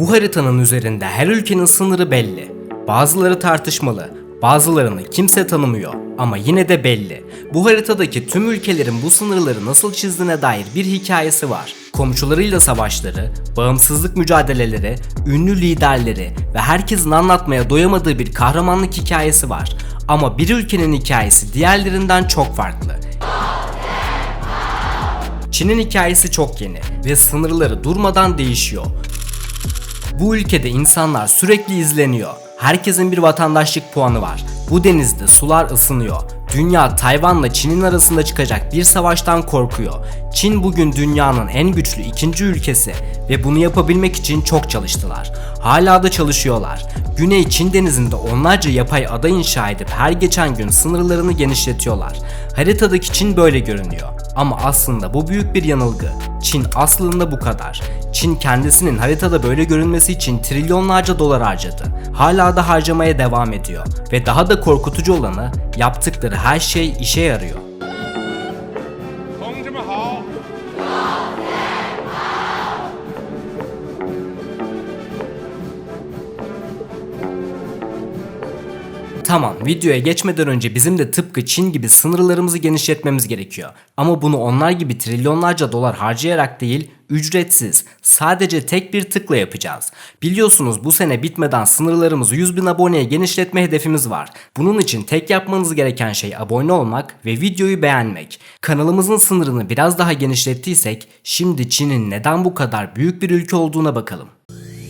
Bu haritanın üzerinde her ülkenin sınırı belli. Bazıları tartışmalı, bazılarını kimse tanımıyor ama yine de belli. Bu haritadaki tüm ülkelerin bu sınırları nasıl çizdiğine dair bir hikayesi var. Komşularıyla savaşları, bağımsızlık mücadeleleri, ünlü liderleri ve herkesin anlatmaya doyamadığı bir kahramanlık hikayesi var. Ama bir ülkenin hikayesi diğerlerinden çok farklı. Çin'in hikayesi çok yeni ve sınırları durmadan değişiyor. Bu ülkede insanlar sürekli izleniyor. Herkesin bir vatandaşlık puanı var. Bu denizde sular ısınıyor. Dünya Tayvan'la Çin'in arasında çıkacak bir savaştan korkuyor. Çin bugün dünyanın en güçlü ikinci ülkesi ve bunu yapabilmek için çok çalıştılar. Hala da çalışıyorlar. Güney Çin denizinde onlarca yapay ada inşa edip her geçen gün sınırlarını genişletiyorlar. Haritadaki Çin böyle görünüyor. Ama aslında bu büyük bir yanılgı. Çin aslında bu kadar. Çin kendisinin haritada böyle görünmesi için trilyonlarca dolar harcadı. Hala da harcamaya devam ediyor ve daha da korkutucu olanı yaptıkları her şey işe yarıyor. Tamam videoya geçmeden önce bizim de tıpkı Çin gibi sınırlarımızı genişletmemiz gerekiyor. Ama bunu onlar gibi trilyonlarca dolar harcayarak değil ücretsiz, sadece tek bir tıkla yapacağız. Biliyorsunuz bu sene bitmeden sınırlarımızı 100 bin aboneye genişletme hedefimiz var. Bunun için tek yapmanız gereken şey abone olmak ve videoyu beğenmek. Kanalımızın sınırını biraz daha genişlettiysek, şimdi Çin'in neden bu kadar büyük bir ülke olduğuna bakalım.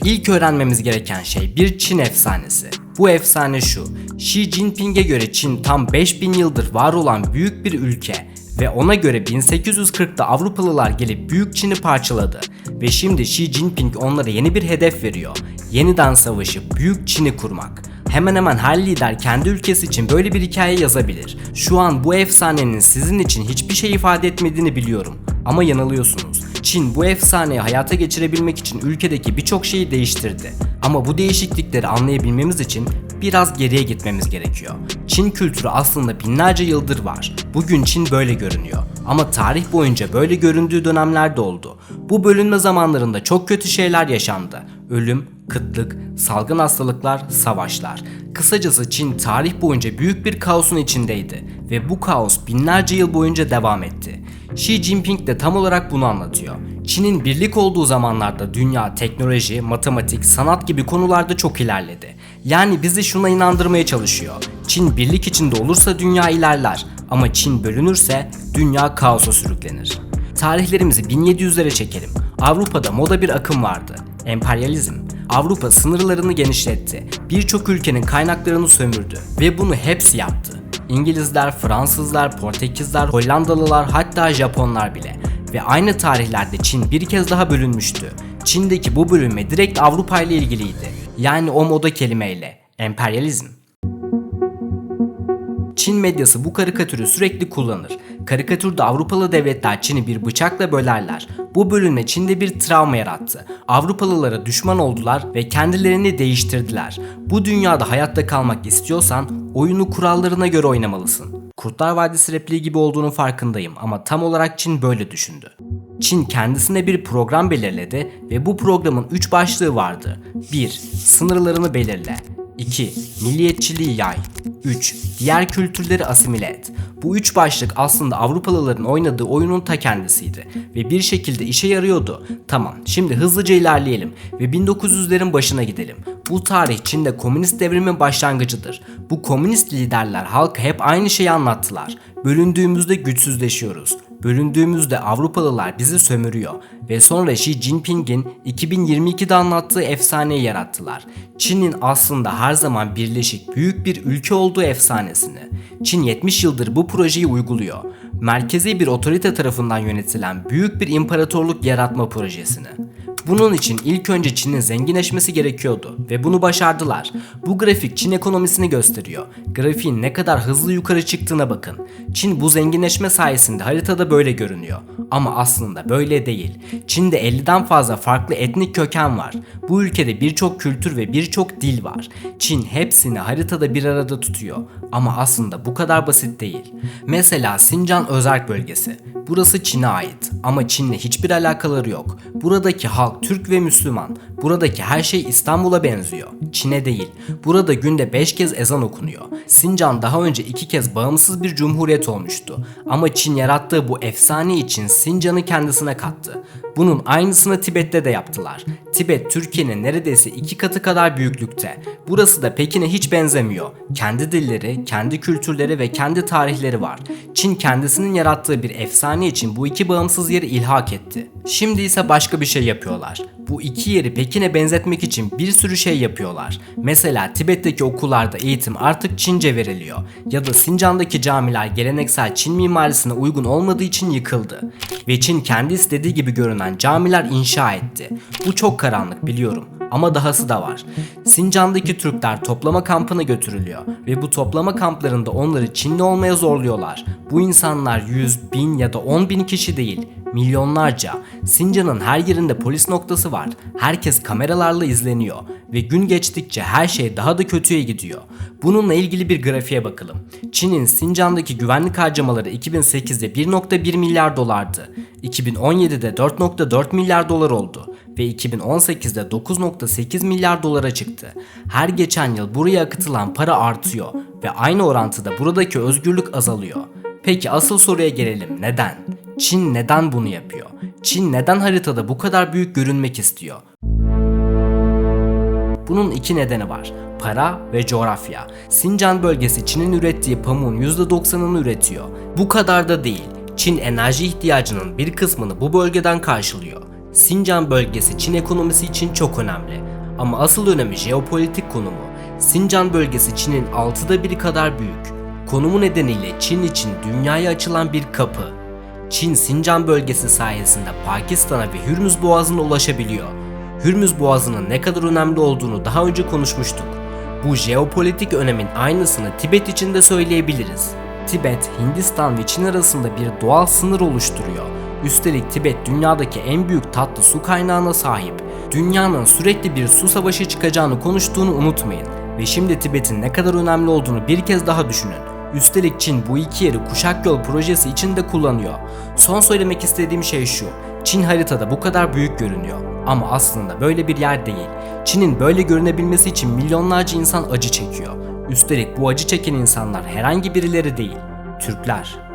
İlk öğrenmemiz gereken şey bir Çin efsanesi. Bu efsane şu. Xi Jinping'e göre Çin tam 5000 yıldır var olan büyük bir ülke ve ona göre 1840'da Avrupalılar gelip Büyük Çin'i parçaladı ve şimdi Xi Jinping onlara yeni bir hedef veriyor. Yeniden savaşıp Büyük Çin'i kurmak. Hemen hemen her lider kendi ülkesi için böyle bir hikaye yazabilir. Şu an bu efsanenin sizin için hiçbir şey ifade etmediğini biliyorum. Ama yanılıyorsunuz. Çin bu efsaneyi hayata geçirebilmek için ülkedeki birçok şeyi değiştirdi. Ama bu değişiklikleri anlayabilmemiz için biraz geriye gitmemiz gerekiyor. Çin kültürü aslında binlerce yıldır var. Bugün Çin böyle görünüyor. Ama tarih boyunca böyle göründüğü dönemler de oldu. Bu bölünme zamanlarında çok kötü şeyler yaşandı. Ölüm, kıtlık, salgın hastalıklar, savaşlar. Kısacası Çin tarih boyunca büyük bir kaosun içindeydi ve bu kaos binlerce yıl boyunca devam etti. Xi Jinping de tam olarak bunu anlatıyor. Çin'in birlik olduğu zamanlarda dünya teknoloji, matematik, sanat gibi konularda çok ilerledi. Yani bizi şuna inandırmaya çalışıyor. Çin birlik içinde olursa dünya ilerler ama Çin bölünürse dünya kaosa sürüklenir. Tarihlerimizi 1700'lere çekelim. Avrupa'da moda bir akım vardı. Emperyalizm. Avrupa sınırlarını genişletti. Birçok ülkenin kaynaklarını sömürdü ve bunu hepsi yaptı. İngilizler, Fransızlar, Portekizler, Hollandalılar hatta Japonlar bile. Ve aynı tarihlerde Çin bir kez daha bölünmüştü. Çin'deki bu bölünme direkt Avrupa ile ilgiliydi. Yani o moda kelimeyle. Emperyalizm. Çin medyası bu karikatürü sürekli kullanır. Karikatürde Avrupalı devletler Çin'i bir bıçakla bölerler. Bu bölünme Çin'de bir travma yarattı. Avrupalılara düşman oldular ve kendilerini değiştirdiler. Bu dünyada hayatta kalmak istiyorsan oyunu kurallarına göre oynamalısın. Kurtlar Vadisi repliği gibi olduğunun farkındayım ama tam olarak Çin böyle düşündü. Çin kendisine bir program belirledi ve bu programın 3 başlığı vardı. 1. Sınırlarını belirle. 2. Milliyetçiliği yay. 3. Diğer kültürleri asimile et. Bu üç başlık aslında Avrupalıların oynadığı oyunun ta kendisiydi ve bir şekilde işe yarıyordu. Tamam, şimdi hızlıca ilerleyelim ve 1900'lerin başına gidelim. Bu tarih Çin'de komünist devrimin başlangıcıdır. Bu komünist liderler halka hep aynı şeyi anlattılar. Bölündüğümüzde güçsüzleşiyoruz. Bölündüğümüzde Avrupalılar bizi sömürüyor ve sonra Xi Jinping'in 2022'de anlattığı efsaneyi yarattılar. Çin'in aslında her zaman birleşik büyük bir ülke olduğu efsanesini. Çin 70 yıldır bu projeyi uyguluyor. Merkezi bir otorite tarafından yönetilen büyük bir imparatorluk yaratma projesini. Bunun için ilk önce Çin'in zenginleşmesi gerekiyordu ve bunu başardılar. Bu grafik Çin ekonomisini gösteriyor. Grafiğin ne kadar hızlı yukarı çıktığına bakın. Çin bu zenginleşme sayesinde haritada böyle görünüyor. Ama aslında böyle değil. Çin'de 50'den fazla farklı etnik köken var. Bu ülkede birçok kültür ve birçok dil var. Çin hepsini haritada bir arada tutuyor. Ama aslında bu kadar basit değil. Mesela Sincan Özerk bölgesi. Burası Çin'e ait ama Çin'le hiçbir alakaları yok. Buradaki halk halk Türk ve Müslüman. Buradaki her şey İstanbul'a benziyor. Çin'e değil. Burada günde 5 kez ezan okunuyor. Sincan daha önce 2 kez bağımsız bir cumhuriyet olmuştu. Ama Çin yarattığı bu efsane için Sincan'ı kendisine kattı. Bunun aynısını Tibet'te de yaptılar. Tibet Türkiye'nin neredeyse iki katı kadar büyüklükte. Burası da Pekin'e hiç benzemiyor. Kendi dilleri, kendi kültürleri ve kendi tarihleri var. Çin kendisinin yarattığı bir efsane için bu iki bağımsız yeri ilhak etti. Şimdi ise başka bir şey yapıyorlar. Bu iki yeri Pekin'e benzetmek için bir sürü şey yapıyorlar. Mesela Tibet'teki okullarda eğitim artık Çince veriliyor. Ya da Sincan'daki camiler geleneksel Çin mimarisine uygun olmadığı için yıkıldı. Ve Çin kendi istediği gibi görünen camiler inşa etti. Bu çok karanlık biliyorum. Ama dahası da var. Sincan'daki Türkler toplama kampına götürülüyor ve bu toplama kamplarında onları Çinli olmaya zorluyorlar. Bu insanlar 100, bin ya da 10 bin kişi değil, milyonlarca. Sincan'ın her yerinde polis noktası var. Herkes kameralarla izleniyor ve gün geçtikçe her şey daha da kötüye gidiyor. Bununla ilgili bir grafiğe bakalım. Çin'in Sincan'daki güvenlik harcamaları 2008'de 1.1 milyar dolardı. 2017'de 4.4 milyar dolar oldu ve 2018'de 9.8 milyar dolara çıktı. Her geçen yıl buraya akıtılan para artıyor ve aynı orantıda buradaki özgürlük azalıyor. Peki asıl soruya gelelim. Neden? Çin neden bunu yapıyor? Çin neden haritada bu kadar büyük görünmek istiyor? Bunun iki nedeni var. Para ve coğrafya. Sincan bölgesi Çin'in ürettiği pamuğun %90'ını üretiyor. Bu kadar da değil. Çin enerji ihtiyacının bir kısmını bu bölgeden karşılıyor. Sincan bölgesi Çin ekonomisi için çok önemli. Ama asıl önemi jeopolitik konumu. Sincan bölgesi Çin'in altıda biri kadar büyük. Konumu nedeniyle Çin için dünyaya açılan bir kapı. Çin Sincan bölgesi sayesinde Pakistan'a ve Hürmüz Boğazı'na ulaşabiliyor. Hürmüz Boğazı'nın ne kadar önemli olduğunu daha önce konuşmuştuk. Bu jeopolitik önemin aynısını Tibet için de söyleyebiliriz. Tibet, Hindistan ve Çin arasında bir doğal sınır oluşturuyor. Üstelik Tibet dünyadaki en büyük tatlı su kaynağına sahip. Dünyanın sürekli bir su savaşı çıkacağını konuştuğunu unutmayın. Ve şimdi Tibet'in ne kadar önemli olduğunu bir kez daha düşünün. Üstelik Çin bu iki yeri kuşak yol projesi için de kullanıyor. Son söylemek istediğim şey şu. Çin haritada bu kadar büyük görünüyor. Ama aslında böyle bir yer değil. Çin'in böyle görünebilmesi için milyonlarca insan acı çekiyor. Üstelik bu acı çeken insanlar herhangi birileri değil. Türkler.